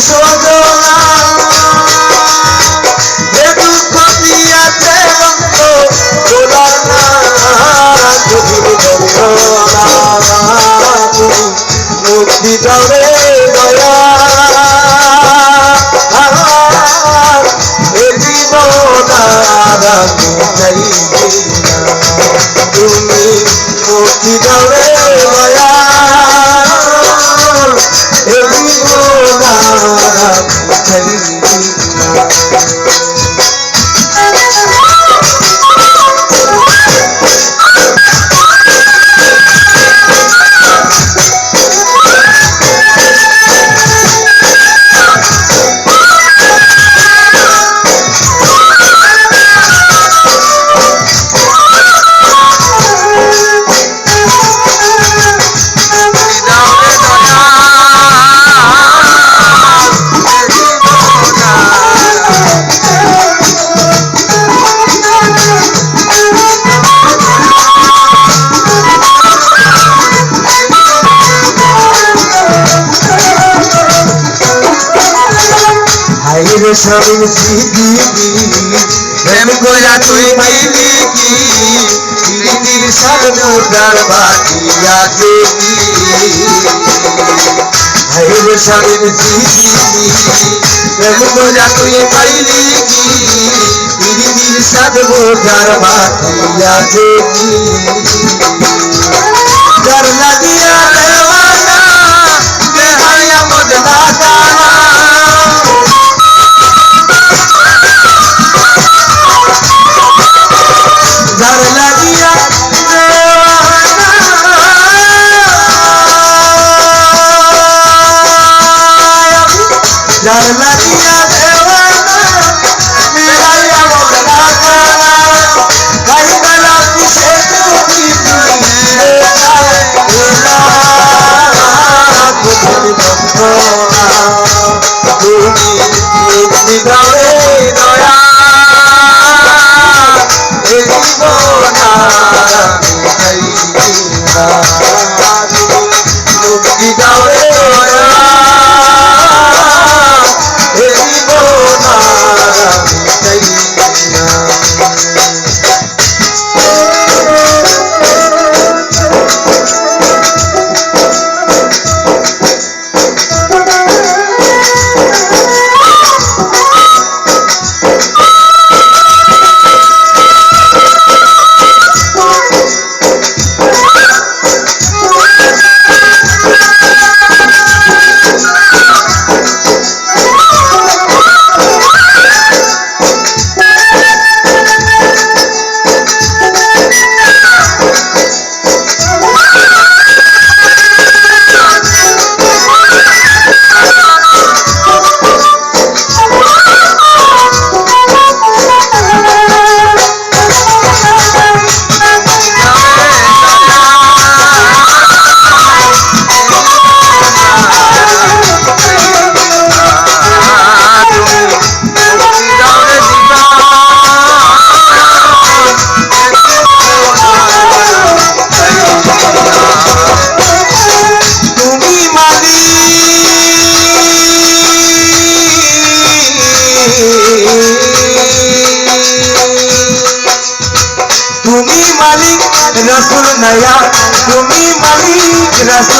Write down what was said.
সজনা এ দুঃখ দিয়াছে রক্ত তোলার না যন্ত্রণা মুক্তি দাও রে দয়া এ জীবন আর তুমি মুক্তি দাও আর স্বামী দিদি প্রেম কইরা তুই পাইলি কি? প্রীতির সাধুদার বাটিয়া দেবি হাইরে স্বামী দিদি প্রেম কইরা তুই মুক্তি রসুল নয়া তুমি মালিক রসুল।